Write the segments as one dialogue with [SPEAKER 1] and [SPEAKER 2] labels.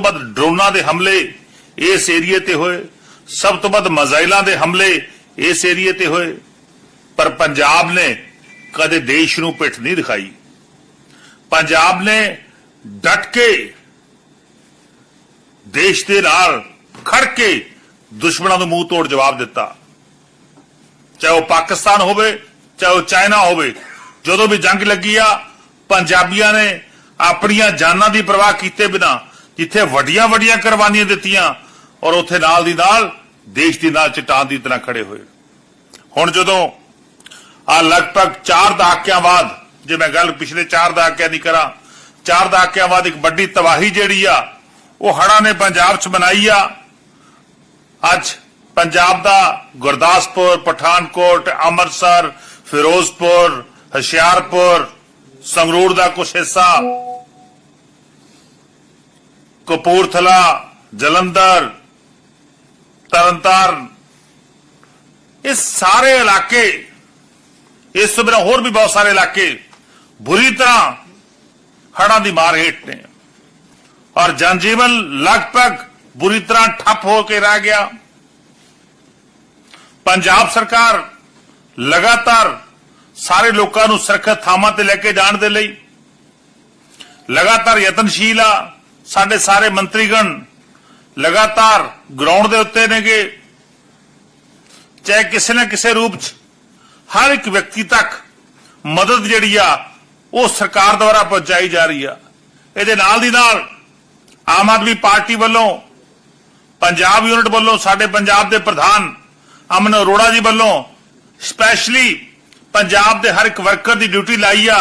[SPEAKER 1] ਵੱਧ ਡਰੋਨਾਂ ਦੇ ਹਮਲੇ ਇਸ ਏਰੀਏ ਤੇ ਹੋਏ। ਸਭ ਤੋਂ ਵੱਧ ਮਜ਼ਾਈਲਾਂ ਦੇ ਹਮਲੇ ਇਸ ਏਰੀਏ ਤੇ ਹੋਏ। ਪਰ ਪੰਜਾਬ ਨੇ ਕਦੇ ਦੇਸ਼ ਨੂੰ ਪਿੱਠ ਨਹੀਂ ਦਿਖਾਈ। ਪੰਜਾਬ ਨੇ ਡਟ ਕੇ ਦੇਸ਼ ਦੇ ਨਾਲ ਖੜ ਕੇ ਦੁਸ਼ਮਣਾਂ ਨੂੰ ਮੂੰਹ ਤੋੜ ਜਵਾਬ ਦਿੱਤਾ। ਚਾਹੇ ਉਹ ਪਾਕਿਸਤਾਨ ਹੋਵੇ, ਚਾਹੇ ਉਹ ਚਾਈਨਾ ਹੋਵੇ, ਜਦੋਂ ਵੀ ਜੰਗ ਲੱਗੀ ਆ, ਪੰਜਾਬੀਆਂ ਨੇ ਆਪਣੀਆਂ ਜਾਨਾਂ ਦੀ ਪਰਵਾਹ ਕੀਤੇ ਬਿਨਾ ਜਿੱਥੇ ਵੱਡੀਆਂ ਵੱਡੀਆਂ ਕੁਰਬਾਨੀਆਂ ਦਿੱਤੀਆਂ ਔਰ ਉੱਥੇ ਨਾਲ ਦੀ ਨਾਲ ਦੇਸ਼ ਦੀ ਨਾਲ ਚਟਾਨ ਦੀ ਤਰ੍ਹਾਂ ਖੜੇ ਹੋਏ। ਹੁਣ ਜਦੋਂ ਆ ਲਗਭਗ 4 ਦਹਾਕਿਆਂ ਬਾਅਦ, ਜੇ ਮੈਂ ਗੱਲ ਪਿਛਲੇ 4 ਦਹਾਕਿਆਂ ਦੀ ਕਰਾਂ 4 ਦਹਾਕਿਆਂ ਬਾਅਦ ਇੱਕ ਵੱਡੀ ਤਬਾਹੀ ਜਿਹੜੀ ਆ, ਉਹ ਹੜ੍ਹਾਂ ਨੇ ਪੰਜਾਬ 'ਚ ਬਣਾਈ ਆ। ਅੱਜ ਪੰਜਾਬ ਦਾ ਗੁਰਦਾਸਪੁਰ, ਪਠਾਨਕੋਟ, ਅੰਮ੍ਰਿਤਸਰ, ਫਿਰੋਜ਼ਪੁਰ, ਹੁਸ਼ਿਆਰਪੁਰ, ਸੰਗਰੂਰ ਦਾ ਕੁਝ ਹਿੱਸਾ ਕਪੂਰਥਲਾ, ਜਲੰਧਰ, ਤਰਨਤਾਰਨ, ਇਹ ਸਾਰੇ ਇਲਾਕੇ, ਇਸ ਤੋਂ ਬਿਨਾਂ ਹੋਰ ਵੀ ਬਹੁਤ ਸਾਰੇ ਇਲਾਕੇ ਬੁਰੀ ਤਰ੍ਹਾਂ ਹੜਾਂ ਦੀ ਮਾਰ ਹੇਠ ਨੇ। ਔਰ ਜਨਜੀਵਨ ਲਗਭਗ ਬੁਰੀ ਤਰ੍ਹਾਂ ਠੱਪ ਹੋ ਕੇ ਰਹਿ ਗਿਆ। ਪੰਜਾਬ ਸਰਕਾਰ ਲਗਾਤਾਰ ਸਾਰੇ ਲੋਕਾਂ ਨੂੰ ਸੁਰੱਖਿਅਤ ਥਾਵਾਂ ਤੇ ਲੈ ਕੇ ਜਾਣ ਦੇ ਲਈ ਲਗਾਤਾਰ ਯਤਨਸ਼ੀਲ ਆ। ਸਾਡੇ ਸਾਰੇ ਮੰਤਰੀਗਣ ਲਗਾਤਾਰ ਗਰਾਊਂਡ ਦੇ ਉੱਤੇ ਨੇਗੇ। ਚਾਹੇ ਕਿਸੇ ਨਾ ਕਿਸੇ ਰੂਪ ਚ ਹਰ ਇੱਕ ਵਿਅਕਤੀ ਤੱਕ ਮਦਦ ਜਿਹੜੀ ਆ, ਉਹ ਸਰਕਾਰ ਦੁਆਰਾ ਪਹੁੰਚਾਈ ਜਾ ਰਹੀ ਆ। ਇਹਦੇ ਨਾਲ ਦੀ ਨਾਲ ਆਮ ਆਦਮੀ ਪਾਰਟੀ ਵੱਲੋਂ, ਪੰਜਾਬ ਯੂਨਿਟ ਵੱਲੋਂ, ਸਾਡੇ ਪੰਜਾਬ ਦੇ ਪ੍ਰਧਾਨ ਅਮਨ ਅਰੋੜਾ ਜੀ ਵੱਲੋਂ ਸਪੈਸ਼ਲੀ ਪੰਜਾਬ ਦੇ ਹਰ ਇੱਕ ਵਰਕਰ ਦੀ ਡਿਊਟੀ ਲਾਈ ਆ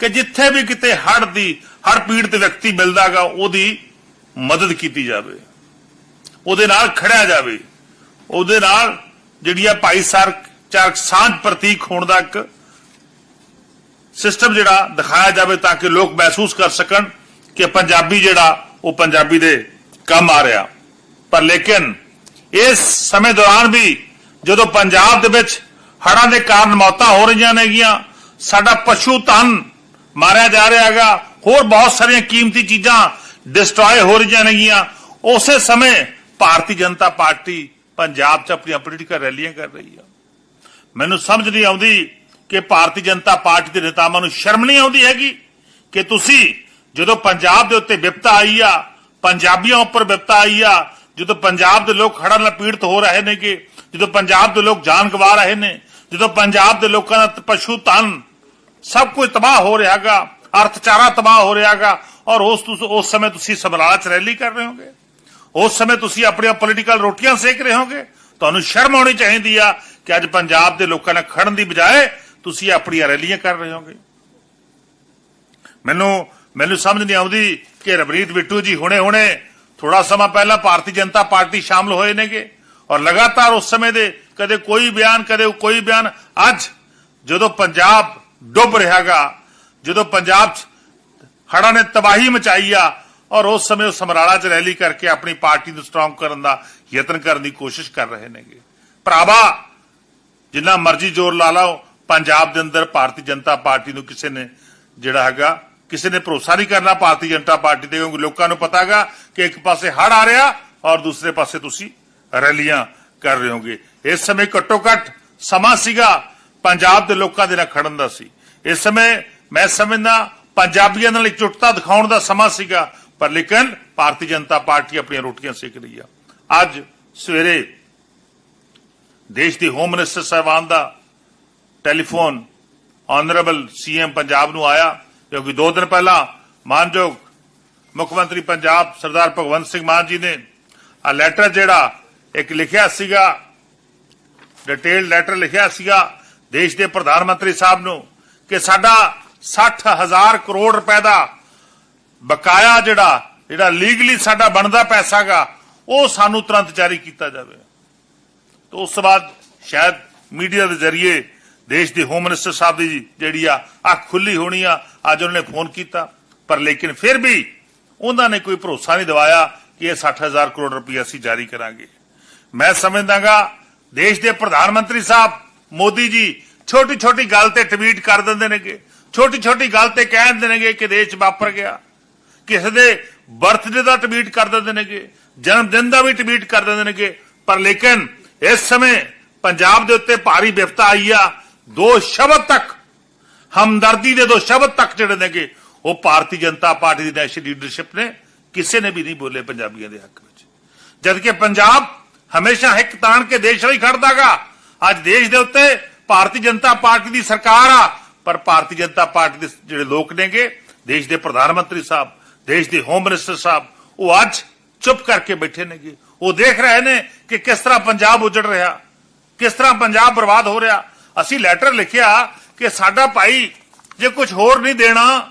[SPEAKER 1] ਕਿ ਜਿੱਥੇ ਵੀ ਕਿਤੇ ਹੜ ਦੀ ਹਰ ਪੀੜਤ ਵਿਅਕਤੀ ਮਿਲਦਾਗਾ, ਉਹਦੀ ਮਦਦ ਕੀਤੀ ਜਾਵੇ। ਉਹਦੇ ਨਾਲ ਖੜਿਆ ਜਾਵੇ। ਉਹਦੇ ਨਾਲ ਜਿਹੜੀ ਆ ਭਾਈਚਾਰਕ ਸਾਂਝ ਪ੍ਰਤੀਕ ਹੋਣ ਦਾ ਇੱਕ ਸਿਸਟਮ ਜਿਹੜਾ ਦਿਖਾਇਆ ਜਾਵੇ ਤਾਂ ਕਿ ਲੋਕ ਮਹਿਸੂਸ ਕਰ ਸਕਣ ਕਿ ਪੰਜਾਬੀ ਜਿਹੜਾ, ਉਹ ਪੰਜਾਬੀ ਦੇ ਕੰਮ ਆ ਰਿਹਾ। ਪਰ ਲੇਕਿਨ ਇਸ ਸਮੇਂ ਦੌਰਾਨ ਵੀ ਜਦੋਂ ਪੰਜਾਬ ਦੇ ਵਿੱਚ ਹੜ੍ਹਾਂ ਦੇ ਕਾਰਨ ਮੌਤਾਂ ਹੋ ਰਹੀਆਂ ਨੇਗੀਆਂ, ਸਾਡਾ ਪਸ਼ੂ ਧਨ ਮਾਰਿਆ ਜਾ ਰਿਹਾ ਹੈਗਾ ਹੋਰ ਬਹੁਤ ਸਾਰੀਆਂ ਕੀਮਤੀ ਚੀਜ਼ਾਂ ਡਿਸਟਰੋਏ ਹੋ ਰਹੀਆਂ ਨੇਗੀਆਂ। ਉਸੇ ਸਮੇਂ ਭਾਰਤੀ ਜਨਤਾ ਪਾਰਟੀ ਪੰਜਾਬ 'ਚ ਆਪਣੀਆਂ ਪੋਲੀਟੀਕਲ ਰੈਲੀਆਂ ਕਰ ਰਹੀ ਆ। ਮੈਨੂੰ ਸਮਝ ਨਹੀਂ ਆਉਂਦੀ ਕਿ ਭਾਰਤੀ ਜਨਤਾ ਪਾਰਟੀ ਦੇ ਨੇਤਾਵਾਂ ਨੂੰ ਸ਼ਰਮ ਨਹੀਂ ਆਉਂਦੀ ਹੈਗੀ ਕਿ ਤੁਸੀਂ ਜਦੋਂ ਪੰਜਾਬ ਦੇ ਉੱਤੇ ਵਿਪਤਾ ਆਈ ਆ, ਪੰਜਾਬੀਆਂ ਉੱਪਰ ਵਿਪਤਾ ਆਈ ਆ, ਜਦੋਂ ਪੰਜਾਬ ਦੇ ਲੋਕ ਹੜ੍ਹਾਂ ਨਾਲ ਪੀੜਤ ਹੋ ਰਹੇ ਨੇ ਕਿ ਜਦੋਂ ਪੰਜਾਬ ਦੇ ਲੋਕ ਜਾਨ ਗਵਾ ਰਹੇ ਨੇ, ਜਦੋਂ ਪੰਜਾਬ ਦੇ ਲੋਕਾਂ ਦਾ ਪਸ਼ੂ ਧਨ ਸਭ ਕੁਝ ਤਬਾਹ ਹੋ ਰਿਹਾਗਾ ਅਰਥਚਾਰਾ ਤਬਾਹ ਹੋ ਰਿਹਾਗਾ ਔਰ ਉਸ ਉਸ ਸਮੇਂ ਤੁਸੀਂ ਸਮਰਾਲਾ ਚ ਰੈਲੀ ਕਰ ਰਹੇ ਹੋਗੇ। ਉਸ ਸਮੇਂ ਤੁਸੀਂ ਆਪਣੀਆਂ ਪੋਲੀਟੀਕਲ ਰੋਟੀਆਂ ਸੇਕ ਰਹੇ ਹੋਗੇ। ਤੁਹਾਨੂੰ ਸ਼ਰਮ ਆਉਣੀ ਚਾਹੀਦੀ ਆ ਕਿ ਅੱਜ ਪੰਜਾਬ ਦੇ ਲੋਕਾਂ ਨਾਲ ਖੜਨ ਦੀ ਬਜਾਏ ਤੁਸੀਂ ਆਪਣੀਆਂ ਰੈਲੀਆਂ ਕਰ ਰਹੇ ਹੋਗੇ। ਮੈਨੂੰ ਮੈਨੂੰ ਸਮਝ ਨਹੀਂ ਆਉਂਦੀ ਕਿ ਰਵਨੀਤ ਬਿੱਟੂ ਜੀ ਹੁਣੇ-ਹੁਣੇ ਥੋੜਾ ਸਮਾਂ ਪਹਿਲਾਂ ਭਾਰਤੀ ਜਨਤਾ ਪਾਰਟੀ ਸ਼ਾਮਲ ਹੋਏ ਨੇਗੇ ਔਰ ਲਗਾਤਾਰ ਉਸ ਸਮੇਂ ਦੇ ਕਦੇ ਕੋਈ ਬਿਆਨ, ਕਦੇ ਕੋਈ ਬਿਆਨ। ਅੱਜ ਜਦੋਂ ਪੰਜਾਬ ਡੁੱਬ ਰਿਹਾਗਾ ਜਦੋਂ ਪੰਜਾਬ 'ਚ ਹੜ੍ਹਾਂ ਨੇ ਤਬਾਹੀ ਮਚਾਈ ਆ ਔਰ ਉਸ ਸਮੇਂ ਉਹ ਸਮਰਾਲਾ 'ਚ ਰੈਲੀ ਕਰਕੇ ਆਪਣੀ ਪਾਰਟੀ ਨੂੰ ਸਟਰੋਂਗ ਕਰਨ ਦਾ ਯਤਨ ਕਰਨ ਦੀ ਕੋਸ਼ਿਸ਼ ਕਰ ਰਹੇ ਨੇਗੇ। ਭਰਾਵਾ, ਜਿੰਨਾ ਮਰਜ਼ੀ ਜ਼ੋਰ ਲਾ ਲਓ, ਪੰਜਾਬ ਦੇ ਅੰਦਰ ਭਾਰਤੀ ਜਨਤਾ ਪਾਰਟੀ ਨੂੰ ਕਿਸੇ ਨੇ ਜਿਹੜਾ ਹੈਗਾ, ਕਿਸੇ ਨੇ ਭਰੋਸਾ ਨਹੀਂ ਕਰਨਾ ਭਾਰਤੀ ਜਨਤਾ ਪਾਰਟੀ ਤੇ, ਕਿਉਂਕਿ ਲੋਕਾਂ ਨੂੰ ਪਤਾ ਹੈਗਾ ਕਿ ਇੱਕ ਪਾਸੇ ਹੜ ਆ ਰਿਹਾ ਔਰ ਦੂਸਰੇ ਪਾਸੇ ਤੁਸੀਂ ਰੈਲੀਆਂ ਕਰ ਰਹੇ ਹੋਗੇ। ਇਸ ਸਮੇਂ ਘੱਟੋ ਘੱਟ ਸਮਾਂ ਸੀਗਾ ਪੰਜਾਬ ਦੇ ਲੋਕਾਂ ਦੇ ਨਾਲ ਖੜਨ ਦਾ ਸੀ। ਇਸ ਸਮੇਂ ਮੈਂ ਸਮਝਦਾ ਪੰਜਾਬੀਆਂ ਨਾਲ ਇਕਜੁੱਟਤਾ ਦਿਖਾਉਣ ਦਾ ਸਮਾਂ ਸੀਗਾ, ਪਰ ਲੇਕਿਨ ਭਾਰਤੀ ਜਨਤਾ ਪਾਰਟੀ ਆਪਣੀਆਂ ਰੋਟੀਆਂ ਸੇਕ ਰਹੀ ਆ। ਅੱਜ ਸਵੇਰੇ ਦੇਸ਼ ਦੀ ਹੋਮ ਮਿਨਿਸਟਰ ਸਾਹਿਬਾਨ ਦਾ ਟੈਲੀਫੋਨ ਆਨਰੇਬਲ ਸੀਐਮ ਪੰਜਾਬ ਨੂੰ ਆਇਆ ਕਿਉਂਕਿ ਦੋ ਦਿਨ ਪਹਿਲਾਂ ਮਾਨਯੋਗ ਮੁੱਖ ਮੰਤਰੀ ਪੰਜਾਬ ਸਰਦਾਰ ਭਗਵੰਤ ਸਿੰਘ ਮਾਨ ਜੀ ਨੇ ਆ ਲੈਟਰ ਜਿਹੜਾ ਇੱਕ ਲਿਖਿਆ ਸੀਗਾ ਡਿਟੇਲ ਲੈਟਰ ਲਿਖਿਆ ਸੀਗਾ ਦੇਸ਼ ਦੇ ਪ੍ਰਧਾਨ ਮੰਤਰੀ ਸਾਹਿਬ ਨੂੰ ਕਿ ਸਾਡਾ 60000 ਕਰੋੜ ਰੁਪਏ ਦਾ ਬਕਾਇਆ ਜਿਹੜਾ ਜਿਹੜਾ ਲੀਗਲੀ ਸਾਡਾ ਬਣਦਾ ਪੈਸਾਗਾ ਉਹ ਸਾਨੂੰ ਤੁਰੰਤ ਜਾਰੀ ਕੀਤਾ ਜਾਵੇ। ਤੋਂ ਉਸ ਤੋਂ ਬਾਅਦ ਸ਼ਾਇਦ ਮੀਡੀਆ ਦੇ ਜ਼ਰੀਏ ਦੇਸ਼ ਦੇ ਹੋਮ ਮਿਨਿਸਟਰ ਸਾਹਿਬ ਦੀ ਜਿਹੜੀ ਆ ਅੱਖ ਖੁੱਲੀ ਹੋਣੀ ਆ, ਅੱਜ ਉਹਨਾਂ ਨੇ ਫੋਨ ਕੀਤਾ। ਪਰ ਲੇਕਿਨ ਫਿਰ ਵੀ ਉਹਨਾਂ ਨੇ ਕੋਈ ਭਰੋਸਾ ਨਹੀਂ ਦਿਵਾਇਆ ਕਿ ਇਹ 60000 ਕਰੋੜ ਰੁਪਏ ਅਸੀਂ ਜਾਰੀ ਕਰਾਂਗੇ। ਮੈਂ ਸਮਝਦਾਗਾ ਦੇਸ਼ ਦੇ ਪ੍ਰਧਾਨ ਮੰਤਰੀ ਸਾਹਿਬ ਮੋਦੀ ਜੀ ਛੋਟੀ ਛੋਟੀ ਗੱਲ ਤੇ ਟਵੀਟ ਕਰ ਦਿੰਦੇ ਨੇਗੇ। ਛੋਟੀ ਛੋਟੀ ਗੱਲ ਤੇ ਕਹਿ ਦਿੰਦੇ ਨੇਗੇ ਕਿ ਦੇਸ਼ ਵਾਪਰ ਗਿਆ। ਕਿਸੇ ਦੇ ਬਰਥਡੇ ਦਾ ਟਵੀਟ ਕਰ ਦਿੰਦੇ ਨੇਗੇ, ਜਨਮ ਦਿਨ ਦਾ ਵੀ ਟਵੀਟ ਕਰ ਦਿੰਦੇ ਨੇਗੇ। ਪਰ ਲੇਕਿਨ ਇਸ ਸਮੇਂ ਪੰਜਾਬ ਦੇ ਉੱਤੇ ਭਾਰੀ ਵਿਪਤਾ ਆਈ ਆ। ਦੋ ਸ਼ਬਦ ਤੱਕ, ਹਮਦਰਦੀ ਦੇ ਦੋ ਸ਼ਬਦ ਤੱਕ ਜਿਹੜੇ ਨੇਗੇ, ਉਹ ਭਾਰਤੀ ਜਨਤਾ ਪਾਰਟੀ ਦੀ ਨੈਸ਼ਨਲ ਲੀਡਰਸ਼ਿਪ ਨੇ ਕਿਸੇ ਨੇ ਵੀ ਨਹੀਂ ਬੋਲੇ ਪੰਜਾਬੀਆਂ ਦੇ ਹੱਕ ਵਿੱਚ। ਜਦ ਕਿ ਪੰਜਾਬ ਹਮੇਸ਼ਾ ਹਿੱਕ ਤਾਣ ਕੇ ਦੇਸ਼ ਲਈ ਖੜਦਾਗਾ। ਅੱਜ ਦੇਸ਼ ਦੇ ਉੱਤੇ ਭਾਰਤੀ ਜਨਤਾ ਪਾਰਟੀ ਦੀ ਸਰਕਾਰ ਆ। ਪਰ ਭਾਰਤੀ ਜਨਤਾ ਪਾਰਟੀ ਦੇ ਜਿਹੜੇ ਲੋਕ ਨੇਗੇ, ਦੇਸ਼ ਦੇ ਪ੍ਰਧਾਨ ਮੰਤਰੀ ਸਾਹਿਬ, ਦੇਸ਼ ਦੇ ਹੋਮ ਮਿਨਿਸਟਰ ਸਾਹਿਬ, ਉਹ ਅੱਜ ਚੁੱਪ ਕਰਕੇ ਬੈਠੇ ਨੇਗੇ। ਉਹ ਦੇਖ ਰਹੇ ਨੇ ਕਿ ਕਿਸ ਤਰ੍ਹਾਂ ਪੰਜਾਬ ਉਜੜ ਰਿਹਾ, ਕਿਸ ਤਰ੍ਹਾਂ ਪੰਜਾਬ ਬਰਬਾਦ ਹੋ ਰਿਹਾ। ਅਸੀਂ ਲੈਟਰ ਲਿਖਿਆ ਕਿ ਸਾਡਾ ਭਾਈ ਜੇ ਕੁਝ ਹੋਰ ਨਹੀਂ ਦੇਣਾ,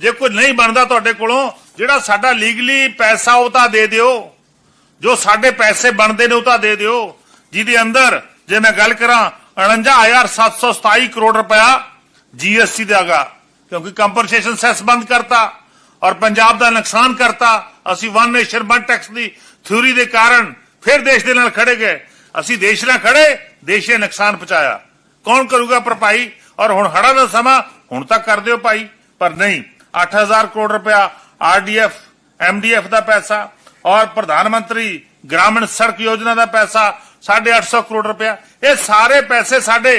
[SPEAKER 1] ਜੇ ਕੁਝ ਨਹੀਂ ਬਣਦਾ ਤੁਹਾਡੇ ਕੋਲੋਂ, ਜਿਹੜਾ ਸਾਡਾ ਲੀਗਲੀ ਪੈਸਾ ਉਹ ਤਾਂ ਦੇ ਦਿਓ। ਜੋ ਸਾਡੇ ਪੈਸੇ ਬਣਦੇ ਨੇ ਉਹ ਤਾਂ ਦੇ ਦਿਓ। ਜਿਹਦੇ ਅੰਦਰ ਜੇ ਮੈਂ ਗੱਲ ਕਰਾਂ 49727 ਕਰੋੜ ਰੁਪਇਆ ਜੀਐਸਟੀ ਦਾਗਾ ਕਿਉਂਕਿ ਕੰਪਨਸੇਸ਼ਨ ਸੈਸ ਬੰਦ ਕਰਤਾ ਔਰ ਪੰਜਾਬ ਦਾ ਨੁਕਸਾਨ ਕਰਤਾ। ਅਸੀਂ ਵਨ ਨੇਸ਼ਨ ਵਨ ਟੈਕਸ ਦੀ ਥਿਊਰੀ ਦੇ ਕਾਰਨ ਫਿਰ ਦੇਸ਼ ਦੇ ਨਾਲ ਖੜੇ ਗਏ। ਅਸੀਂ ਦੇਸ਼ ਨਾਲ ਖੜੇ, ਦੇਸ਼ ਨੇ ਨੁਕਸਾਨ ਪਹੁੰਚਾਇਆ। ਕੌਣ ਕਰੂਗਾ ਭਰਪਾਈ ਔਰ ਹੁਣ ਹੜਾ ਦਾ ਸਮਾਂ, ਹੁਣ ਤੱਕ ਕਰ ਦਿਓ ਭਾਈ। ਪਰ ਨਹੀਂ 8000 ਕਰੋੜ ਰੁਪਇਆ ਆਰਡੀਐਫ ਐਮਡੀਐਫ ਦਾ ਪੈਸਾ ਔਰ ਪ੍ਰਧਾਨ ਮੰਤਰੀ ਗ੍ਰਾਮੀਣ ਸੜਕ ਯੋਜਨਾ ਦਾ ਪੈਸਾ 850 ਕਰੋੜ ਰੁਪਇਆ। ਇਹ ਸਾਰੇ ਪੈਸੇ ਸਾਡੇ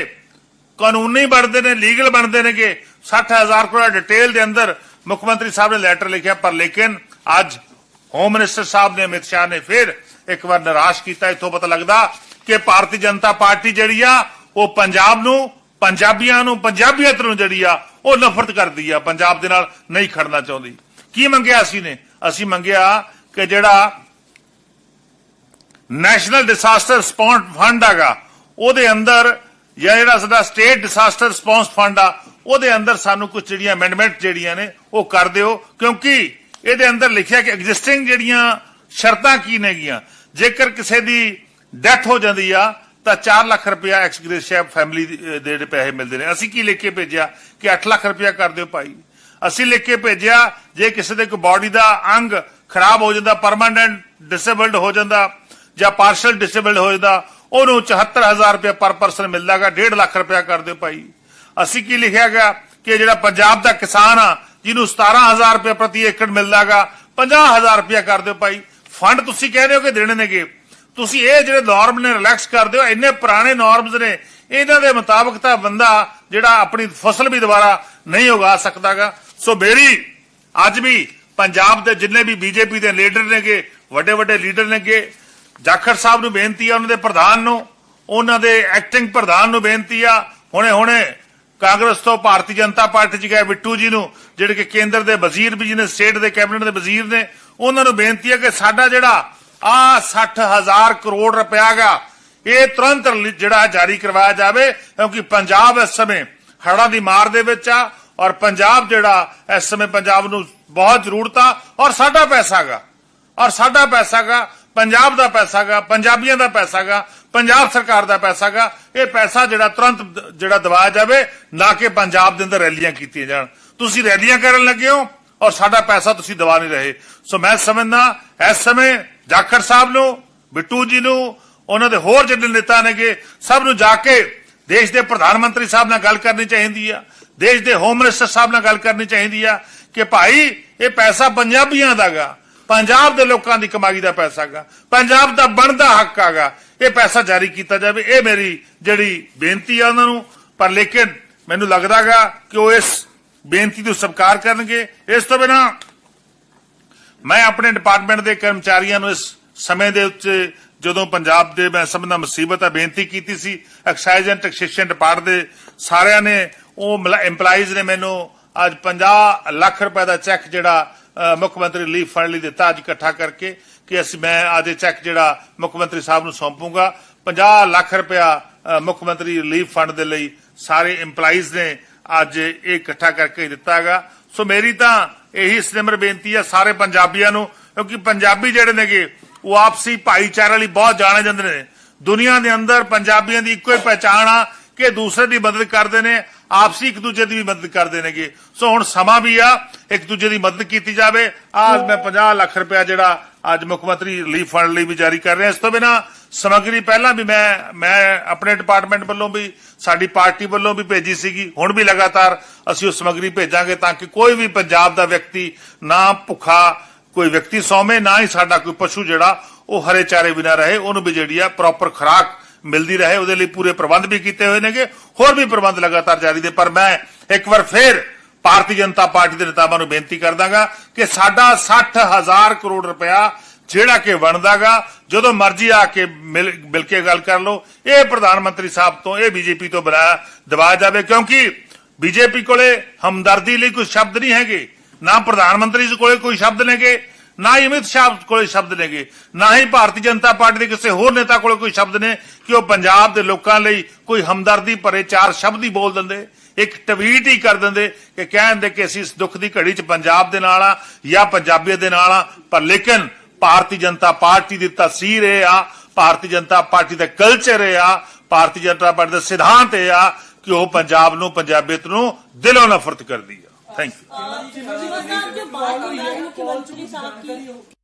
[SPEAKER 1] ਕਾਨੂੰਨੀ ਬਣਦੇ ਨੇ, ਲੀਗਲ ਬਣਦੇ ਨੇਗੇ। 60000 ਕਰੋੜ ਡਿਟੇਲ ਦੇ ਅੰਦਰ ਮੁੱਖ ਮੰਤਰੀ ਸਾਹਿਬ ਨੇ ਲੈਟਰ ਲਿਖਿਆ, ਪਰ ਲੇਕਿਨ ਅੱਜ ਹੋਮ ਮਿਨਿਸਟਰ ਸਾਹਿਬ ਨੇ, ਅਮਿਤ ਸ਼ਾਹ ਨੇ ਫਿਰ ਇੱਕ ਵਾਰ ਨਿਰਾਸ਼ ਕੀਤਾ। ਇਥੋਂ ਪਤਾ ਲੱਗਦਾ ਕਿ ਭਾਰਤੀ ਜਨਤਾ ਪਾਰਟੀ ਜਿਹੜੀ ਆ, ਉਹ ਪੰਜਾਬ ਨੂੰ, ਪੰਜਾਬੀਆਂ ਨੂੰ, ਪੰਜਾਬੀਅਤ ਨੂੰ ਜਿਹੜੀ ਆ, ਉਹ ਨਫ਼ਰਤ ਕਰਦੀ ਆ। ਪੰਜਾਬ ਦੇ ਨਾਲ ਨਹੀਂ ਖੜਨਾ ਚਾਹੁੰਦੀ। ਕੀ ਮੰਗਿਆ ਅਸੀਂ ਨੇ? ਅਸੀਂ ਮੰਗਿਆ ਕਿ ਜਿਹੜਾ ਨੈਸ਼ਨਲ ਡਿਸਾਸਟਰ ਰਿਸਪੌਂਸ ਫੰਡ ਹੈਗਾ, ਉਹਦੇ ਅੰਦਰ ਜਾਂ ਜਿਹੜਾ ਸਾਡਾ ਸਟੇਟ ਡਿਸਾਸਟਰ ਰਿਸਪੌਂਸ ਫੰਡ ਆ, ਉਹਦੇ ਅੰਦਰ ਸਾਨੂੰ ਕੁਝ ਜਿਹੜੀਆਂ ਅਮੈਂਡਮੈਂਟ ਜਿਹੜੀਆਂ ਨੇ, ਉਹ ਕਰ ਦਿਓ। ਕਿਉਂਕਿ ਇਹਦੇ ਅੰਦਰ ਲਿਖਿਆ ਕਿ ਐਗਜ਼ਿਸਟਿੰਗ ਜਿਹੜੀਆਂ ਸ਼ਰਤਾਂ ਕੀ ਨੇਗੀਆਂ। ਜੇਕਰ ਕਿਸੇ ਦੀ ਡੈਥ ਹੋ ਜਾਂਦੀ ਆ, ਤਾਂ 4 ਲੱਖ ਰੁਪਇਆ ਐਕਸਗ੍ਰੇਸ਼ੀਆ ਫੈਮਿਲੀ ਦੇ ਜਿਹੜੇ ਪੈਸੇ ਮਿਲਦੇ ਨੇ। ਅਸੀਂ ਕੀ ਲਿਖ ਕੇ ਭੇਜਿਆ ਕਿ 8 ਲੱਖ ਰੁਪਇਆ ਕਰ ਦਿਓ ਭਾਈ। ਅਸੀਂ ਲਿਖ ਕੇ ਭੇਜਿਆ, ਜੇ ਕਿਸੇ ਦੇ ਕੋਈ ਬਾਡੀ ਦਾ ਅੰਗ ਖਰਾਬ ਹੋ ਜਾਂਦਾ ਪਰਮਾਨੈਂਟ ਡਿਸੇਬਲਡ ਹੋ ਜਾਂਦਾ ਜਾਂ ਪਾਰਸ਼ਲ ਡਿਸੇਬਲਡ ਹੋ ਜਾਂਦਾ ਉਹਨੂੰ 74000 ਰੁਪਏ ਪਰ ਪਰਸਨ ਮਿਲਦਾਗਾ 1.5 ਲੱਖ ਰੁਪਇਆ ਕਰ ਦਿਓ ਭਾਈ। ਅਸੀਂ ਕੀ ਲਿਖਿਆ ਗਿਆ ਕਿ ਜਿਹੜਾ ਪੰਜਾਬ ਦਾ ਕਿਸਾਨ ਆ, ਜਿਹਨੂੰ 17000 ਰੁਪਏ ਪ੍ਰਤੀ ਏਕੜ ਮਿਲਦਾਗਾ 50000 ਰੁਪਇਆ ਕਰ ਦਿਓ ਭਾਈ। ਫੰਡ ਤੁਸੀਂ ਕਹਿੰਦੇ ਹੋ ਕਿ ਦੇਣੇ ਨੇਗੇ। ਤੁਸੀਂ ਇਹ ਜਿਹੜੇ ਨਾਰਮ ਨੇ ਰਿਲੈਕਸ ਕਰ ਦਿਓ ਇੰਨੇ ਪੁਰਾਣੇ ਨਾਰਮਸ ਨੇ, ਇਹਨਾਂ ਦੇ ਮੁਤਾਬਕ ਤਾਂ ਬੰਦਾ ਜਿਹੜਾ ਆਪਣੀ ਫਸਲ ਵੀ ਦੁਬਾਰਾ ਨਹੀਂ ਉਗਾ ਸਕਦਾਗਾ ਸੋ ਮੇਰੀ ਅੱਜ ਵੀ ਪੰਜਾਬ ਦੇ ਜਿੰਨੇ ਵੀ ਬੀਜੇਪੀ ਦੇ ਲੀਡਰ ਨੇਗੇ ਵੱਡੇ ਵੱਡੇ ਲੀਡਰ ਨੇਗੇ ਜਾਖੜ ਸਾਹਿਬ ਨੂੰ ਬੇਨਤੀ ਆ, ਉਹਨਾਂ ਦੇ ਪ੍ਰਧਾਨ ਨੂੰ, ਉਹਨਾਂ ਦੇ ਐਕਟਿੰਗ ਪ੍ਰਧਾਨ ਨੂੰ ਬੇਨਤੀ ਆ। ਹੁਣੇ ਹੁਣੇ ਕਾਂਗਰਸ ਤੋਂ ਭਾਰਤੀ ਜਨਤਾ ਪਾਰਟੀ ਚ ਗਏ ਬਿੱਟੂ ਜੀ ਨੂੰ, ਜਿਹੜੇ ਕਿ ਕੇਂਦਰ ਦੇ ਵਜ਼ੀਰ ਵੀ ਜੀ ਸਟੇਟ ਦੇ ਕੈਬਨਿਟ ਦੇ ਵਜ਼ੀਰ ਨੇ, ਉਹਨਾਂ ਨੂੰ ਬੇਨਤੀ ਹੈ ਕਿ ਸਾਡਾ ਜਿਹੜਾ ਆ 60000 ਕਰੋੜ ਰੁਪਇਆ ਗਾ ਇਹ ਤੁਰੰਤ ਰਿਲੀ- ਜਿਹੜਾ ਜਾਰੀ ਕਰਵਾਇਆ ਜਾਵੇ, ਕਿਉਂਕਿ ਪੰਜਾਬ ਇਸ ਸਮੇਂ ਹੜ੍ਹਾਂ ਦੀ ਮਾਰ ਦੇ ਵਿੱਚ ਆ, ਔਰ ਪੰਜਾਬ ਜਿਹੜਾ ਇਸ ਸਮੇਂ ਪੰਜਾਬ ਨੂੰ ਬਹੁਤ ਜ਼ਰੂਰਤ ਆ, ਔਰ ਸਾਡਾ ਪੈਸਾ ਗਾ ਔਰ ਸਾਡਾ ਪੈਸਾ ਗਾ ਪੰਜਾਬ ਦਾ ਪੈਸਾ ਗਾ, ਪੰਜਾਬੀਆਂ ਦਾ ਪੈਸਾ ਗਾ, ਪੰਜਾਬ ਸਰਕਾਰ ਦਾ ਪੈਸਾ ਗਾ, ਇਹ ਪੈਸਾ ਜਿਹੜਾ ਤੁਰੰਤ ਜਿਹੜਾ ਦਵਾਇਆ ਜਾਵੇ ਨਾ ਕਿ ਪੰਜਾਬ ਦੇ ਅੰਦਰ ਰੈਲੀਆਂ ਕੀਤੀਆਂ ਜਾਣ। ਤੁਸੀਂ ਰੈਲੀਆਂ ਕਰਨ ਲੱਗੇ ਹੋ ਔਰ ਸਾਡਾ ਪੈਸਾ ਤੁਸੀਂ ਦਵਾ ਨਹੀਂ ਰਹੇ। ਸੋ ਮੈਂ ਸਮਝਦਾ, ਇਸ ਸਮੇਂ ਜਾਖੜ ਸਾਹਿਬ ਨੂੰ, ਬਿੱਟੂ ਜੀ ਨੂੰ, ਉਹਨਾਂ ਦੇ ਹੋਰ ਜਿਹੜੇ ਨੇਤਾ ਨੇਗੇ, ਸਭ ਨੂੰ ਜਾ ਕੇ ਦੇਸ਼ ਦੇ ਪ੍ਰਧਾਨ ਮੰਤਰੀ ਸਾਹਿਬ ਨਾਲ ਗੱਲ ਕਰਨੀ ਚਾਹੀਦੀ ਆ। ਦੇਸ਼ ਦੇ ਹੋਮ ਮਿਨਿਸਟਰ ਸਾਹਿਬ ਨਾਲ ਗੱਲ ਕਰਨੀ ਚਾਹੀਦੀ ਆ ਕਿ ਭਾਈ, ਇਹ ਪੈਸਾ ਪੰਜਾਬੀਆਂ ਦਾਗਾ ਪੰਜਾਬ ਦੇ ਲੋਕਾਂ ਦੀ ਕਮਾਈ ਦਾ ਪੈਸਾ ਗਾ ਪੰਜਾਬ ਦਾ ਬਣਦਾ ਹੱਕ ਹੈਗਾ। ਇਹ ਪੈਸਾ ਜਾਰੀ ਕੀਤਾ ਜਾਵੇ। ਇਹ ਮੇਰੀ ਜਿਹੜੀ ਬੇਨਤੀ ਆ ਉਹਨਾਂ ਨੂੰ, ਪਰ ਲੇਕਿਨ ਮੈਨੂੰ ਲੱਗਦਾਗਾ ਕਿ ਉਹ ਇਸ ਬੇਨਤੀ ਨੂੰ ਸਵੀਕਾਰ ਕਰਨਗੇ। ਇਸ ਤੋਂ ਬਿਨਾ ਮੈਂ ਆਪਣੇ ਡਿਪਾਰਟਮੈਂਟ ਦੇ ਕਰਮਚਾਰੀਆਂ ਨੂੰ ਇਸ ਸਮੇਂ ਦੇ ਉੱਤੇ ਜਦੋਂ ਪੰਜਾਬ ਦੇ ਮੈਂ ਸਮਝਦਾ ਮੁਸੀਬਤ ਆ, ਬੇਨਤੀ ਕੀਤੀ ਸੀ। ਐਕਸਾਈਜ਼ ਐਂਡ ਟੈਕਸੇਸ਼ਨ ਡਿਪਾਰਟ ਦੇ ਸਾਰਿਆਂ ਨੇ, ਉਹ EMPLOYEES ਨੇ ਮੈਨੂੰ ਅੱਜ 50 ਲੱਖ ਰੁਪਏ ਦਾ ਚੈੱਕ ਜਿਹੜਾ ਮੁੱਖ ਮੰਤਰੀ ਰਿਲੀਫ ਫੰਡ ਲਈ ਦਿੱਤਾ ਅੱਜ ਇਕੱਠਾ ਕਰਕੇ ਕਿ ਅਸੀਂ ਮੈਂ ਅੱਜ ਚੈੱਕ ਜਿਹੜਾ ਮੁੱਖ ਮੰਤਰੀ ਸਾਹਿਬ ਨੂੰ ਸੌਂਪੂਗਾ। 50 ਲੱਖ ਰੁਪਇਆ ਮੁੱਖ ਮੰਤਰੀ ਰਿਲੀਫ ਫੰਡ ਦੇ ਲਈ ਸਾਰੇ EMPLOYEES ਨੇ ਅੱਜ ਇਹ ਇਕੱਠਾ ਕਰਕੇ ਦਿੱਤਾਗਾ ਸੋ ਮੇਰੀ ਤਾਂ ਇਹੀ ਸਿਮਰ ਬੇਨਤੀ ਆ ਸਾਰੇ ਪੰਜਾਬੀਆਂ ਨੂੰ, ਕਿਉਂਕਿ ਪੰਜਾਬੀ ਜਿਹੜੇ ਨੇਗੇ, ਉਹ ਆਪਸੀ ਭਾਈਚਾਰੇ ਲਈ ਬਹੁਤ ਜਾਣੇ ਜਾਂਦੇ ਨੇ। ਦੁਨੀਆ ਦੇ ਅੰਦਰ ਪੰਜਾਬੀਆਂ ਦੀ ਇੱਕੋ ਹੀ ਪਹਿਚਾਣ ਆ ਕਿ ਦੂਸਰੇ ਦੀ ਮਦਦ ਕਰਦੇ ਨੇ ਆਪਸੀ ਇੱਕ ਦੂਜੇ ਦੀ ਵੀ ਮਦਦ ਕਰਦੇ ਨੇਗੇ। ਸੋ ਹੁਣ ਸਮਾਂ ਵੀ ਆ, ਇੱਕ ਦੂਜੇ ਦੀ ਮਦਦ ਕੀਤੀ ਜਾਵੇ। ਅੱਜ ਮੈਂ 50 ਲੱਖ ਰੁਪਇਆ ਜਿਹੜਾ ਅੱਜ ਮੁੱਖ ਮੰਤਰੀ ਰਿਲੀਫ ਫੰਡ ਲਈ ਵੀ ਜਾਰੀ ਕਰ ਰਿਹਾ। ਇਸ ਤੋਂ ਬਿਨਾ ਸਮੱਗਰੀ ਪਹਿਲਾਂ ਵੀ ਮੈਂ ਮੈਂ ਆਪਣੇ ਡਿਪਾਰਟਮੈਂਟ ਵੱਲੋਂ ਵੀ, ਸਾਡੀ ਪਾਰਟੀ ਵੱਲੋਂ ਵੀ ਭੇਜੀ ਸੀਗੀ। ਹੁਣ ਵੀ ਲਗਾਤਾਰ ਅਸੀਂ ਉਹ ਸਮੱਗਰੀ ਭੇਜਾਂਗੇ ਤਾਂ ਕਿ ਕੋਈ ਵੀ ਪੰਜਾਬ ਦਾ ਵਿਅਕਤੀ ਨਾ ਭੁੱਖਾ ਕੋਈ ਵਿਅਕਤੀ ਸੌਵੇਂ, ਨਾ ਹੀ ਸਾਡਾ ਕੋਈ ਪਸ਼ੂ ਜਿਹੜਾ ਉਹ ਹਰੇ ਚਾਰੇ ਬਿਨਾ ਰਹੇ। ਉਹਨੂੰ ਵੀ ਜਿਹੜੀ ਆ ਪ੍ਰੋਪਰ ਖੁਰਾਕ ਮਿਲਦੀ ਰਹੇ, ਉਹਦੇ ਲਈ ਪੂਰੇ ਪ੍ਰਬੰਧ ਵੀ ਕੀਤੇ ਹੋਏ ਨੇਗੇ, ਹੋਰ ਵੀ ਪ੍ਰਬੰਧ ਲਗਾਤਾਰ ਜਾਰੀ ਨੇ ਪਰ ਮੈਂ ਇੱਕ ਵਾਰ ਫੇਰ ਭਾਰਤੀ ਜਨਤਾ ਪਾਰਟੀ ਦੇ ਨੇਤਾਵਾਂ ਨੂੰ ਬੇਨਤੀ ਕਰਦਾਗਾ ਕਿ ਸਾਡਾ 60000 ਕਰੋੜ ਰੁਪਇਆ ਜਿਹੜਾ ਕਿ ਬਣਦਾਗਾ, ਜਦੋਂ ਮਰਜ਼ੀ ਆ ਕੇ ਮਿਲ ਮਿਲ ਕੇ ਗੱਲ ਕਰ ਲਓ, ਇਹ ਪ੍ਰਧਾਨ ਮੰਤਰੀ ਸਾਹਿਬ ਤੋਂ, ਇਹ ਬੀਜੇਪੀ ਤੋਂ ਬੁਲਾਇਆ ਦਬਾਇਆ ਜਾਵੇ, ਕਿਉਂਕਿ ਬੀਜੇਪੀ ਕੋਲੇ ਹਮਦਰਦੀ ਲਈ ਕੋਈ ਸ਼ਬਦ ਨਹੀਂ ਹੈਗੇ, ਨਾ ਪ੍ਰਧਾਨ ਮੰਤਰੀ ਜੀ ਕੋਲੇ ਕੋਈ ਸ਼ਬਦ ਨੇਗੇ ਨਾ ਹੀ ਅਮਿਤ ਸ਼ਾਹ ਕੋਲੇ ਸ਼ਬਦ ਨੇਗੇ, ਨਾ ਹੀ ਭਾਰਤੀ ਜਨਤਾ ਪਾਰਟੀ ਦੇ ਕਿਸੇ ਹੋਰ ਨੇਤਾ ਕੋਲੇ ਕੋਈ ਸ਼ਬਦ ਨੇ ਕਿ ਉਹ ਪੰਜਾਬ ਦੇ ਲੋਕਾਂ ਲਈ ਕੋਈ ਹਮਦਰਦੀ ਭਰੇ ਚਾਰ ਸ਼ਬਦ ਹੀ ਬੋਲ ਦਿੰਦੇ, ਇੱਕ ਟਵੀਟ ਹੀ ਕਰ ਦਿੰਦੇ ਕਿ ਕਹਿੰਦੇ ਕਿ ਅਸੀਂ ਇਸ ਦੁੱਖ ਦੀ ਘੜੀ 'ਚ ਪੰਜਾਬ ਦੇ ਨਾਲ ਆ ਜਾਂ ਪੰਜਾਬੀਅਤ ਦੇ ਨਾਲ ਆ, ਪਰ ਲੇਕਿਨ ਭਾਰਤੀ ਜਨਤਾ ਪਾਰਟੀ ਦੀ ਤਸਵੀਰ ਇਹ ਆ, ਭਾਰਤੀ ਜਨਤਾ ਪਾਰਟੀ ਦਾ ਕਲਚਰ ਇਹ ਆ, ਭਾਰਤੀ ਜਨਤਾ ਪਾਰਟੀ ਦਾ ਸਿਧਾਂਤ ਇਹ ਆ ਕਿ ਉਹ ਪੰਜਾਬ ਨੂੰ, ਪੰਜਾਬੀਅਤ ਨੂੰ ਦਿਲੋਂ ਨਫ਼ਰਤ ਕਰਦੀ ਆ।
[SPEAKER 2] थैंक यू मुख्यमंत्री साहब की